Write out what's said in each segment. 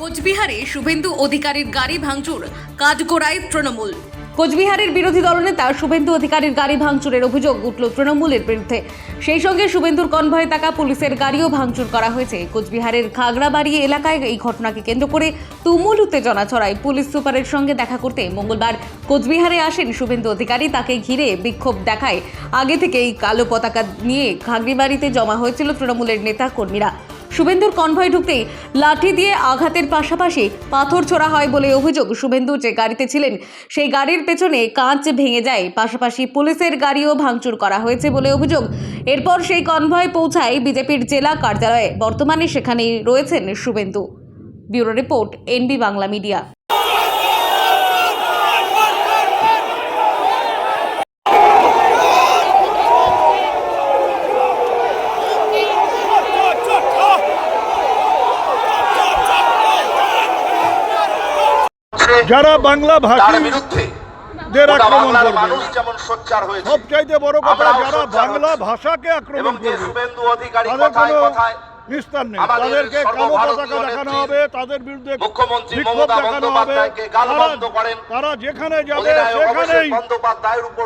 কোচবিহারে শুভেন্দু অধিকারীর গাড়ি ভাঙচুর, কাঠগোড়ায় তৃণমূল। কোচবিহারের বিরোধী দলনেতা শুভেন্দু অধিকারীর গাড়ি ভাঙচুরের অভিযোগ উঠল তৃণমূলের বিরুদ্ধে। সেই সঙ্গে শুভেন্দুর কনভয়ে থাকা পুলিশের গাড়িও ভাঙচুর করা হয়েছে। কোচবিহারের খাগড়াবাড়ি এলাকায় এই ঘটনাকে কেন্দ্র করে তুমুল উত্তেজনা ছড়ায় পুলিশ সুপারের সঙ্গে দেখা করতে মঙ্গলবার কোচবিহারে আসেন শুভেন্দু অধিকারী। তাকে ঘিরে বিক্ষোভ দেখায়। আগে থেকেই কালো পতাকা নিয়ে খাগড়িবাড়িতে জমা হয়েছিল তৃণমূলের নেতা কর্মীরা। শুভেন্দুর কনভয় ঢুকতেই লাঠি দিয়ে আঘাতের পাশাপাশি পাথর ছোড়া হয় বলে অভিযোগ শুভেন্দু যে গাড়িতে ছিলেন, সেই গাড়ির পেছনে কাঁচ ভেঙে যায়। পাশাপাশি পুলিশের গাড়িও ভাঙচুর করা হয়েছে বলে অভিযোগ। এরপর সেই কনভয় পৌঁছায় বিজেপির জেলা কার্যালয়ে। বর্তমানে সেখানেই রয়েছেন Suvendu. Bureau report, NB Bangla media. যারা বাংলা ভাষী সবচাইতে বড় কথা যারা বাংলা ভাষাকে আক্রমণ করবে তাদের কোনো নিস্তার নেই। তাদেরকে কালো পতাকা দেখানো হবে তাদের বিরুদ্ধে বিক্ষোভ দেখানো হবে। তারা- যেখানে যাবে সেখানেই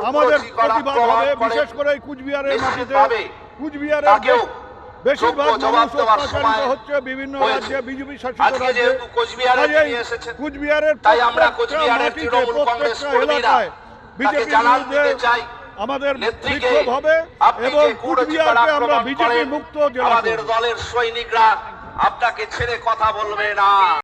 আমাদের প্রতিবাদ হবে বিশেষ করে কুচবিহারের মাটিতে। কুচবিহারের বেশিরভাগ মানুষ অত্যাচারিত হচ্ছে বিভিন্ন রাজ্যে বিজেপি শাসিত রাজ্যে। কুচবিহারের প্রত্যেকটা মাটিতে, প্রত্যেকটা এলাকায় বিরুদ্ধে চাই। আমাদের বিক্ষোভ হবে এবং কুচবিহারকে আমরা বিজেপি মুক্ত জেলা আমাদের দলের সৈনিকরা আপনাকে ছেড়ে কথা বলবে না।